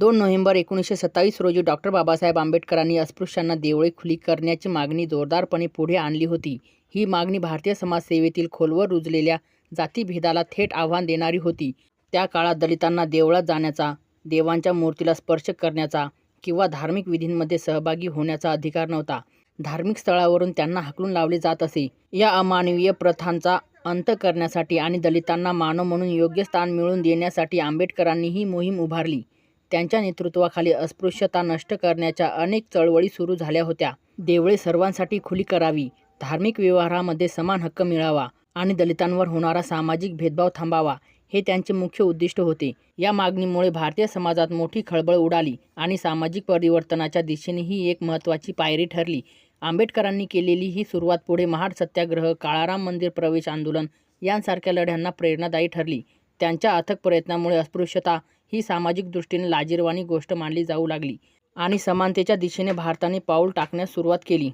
दोन नोव्हेंबर एकोणीसशे सत्तावीस रोजी डॉक्टर बाबासाहेब आंबेडकरांनी अस्पृश्यांना देवळे खुली करण्याची मागणी जोरदारपणे पुढे आणली होती. ही मागणी भारतीय समाजसेवेतील खोलवर रुजलेल्या जातीभेदाला थेट आव्हान देणारी होती. त्या काळात दलितांना देवळात जाण्याचा, देवांच्या मूर्तीला स्पर्श करण्याचा किंवा धार्मिक विधींमध्ये सहभागी होण्याचा अधिकार नव्हता. धार्मिक स्थळावरून त्यांना हाकलून लावले जात असे. या अमानवीय प्रथांचा अंत करण्यासाठी आणि दलितांना मानव म्हणून योग्य स्थान मिळवून देण्यासाठी आंबेडकरांनी ही मोहीम उभारली. त्यांच्या नेतृत्वाखाली अस्पृश्यता नष्ट करण्याच्या अनेक चळवळी सुरू झाल्या होत्या. देवळे सर्वांसाठी खुली करावी, धार्मिक व्यवहारामध्ये समान हक्क मिळावा आणि दलितांवर होणारा सामाजिक भेदभाव थांबावा हे त्यांचे मुख्य उद्दिष्ट होते. या मागणीमुळे भारतीय समाजात मोठी खळबळ उडाली आणि सामाजिक परिवर्तनाच्या दिशेने ही एक महत्त्वाची पायरी ठरली. आंबेडकरांनी केलेली ही सुरुवात पुढे महाड सत्याग्रह, काळाराम मंदिर प्रवेश आंदोलन यांसारख्या लढ्यांना प्रेरणादायी ठरली. त्यांच्या अथक प्रयत्नामुळे अस्पृश्यता ही सामाजिक दृष्टीने लाजिरवाणी गोष्ट मानली जाऊ लागली आणि समानतेच्या दिशेने भारताने पाऊल टाकण्यास सुरुवात केली.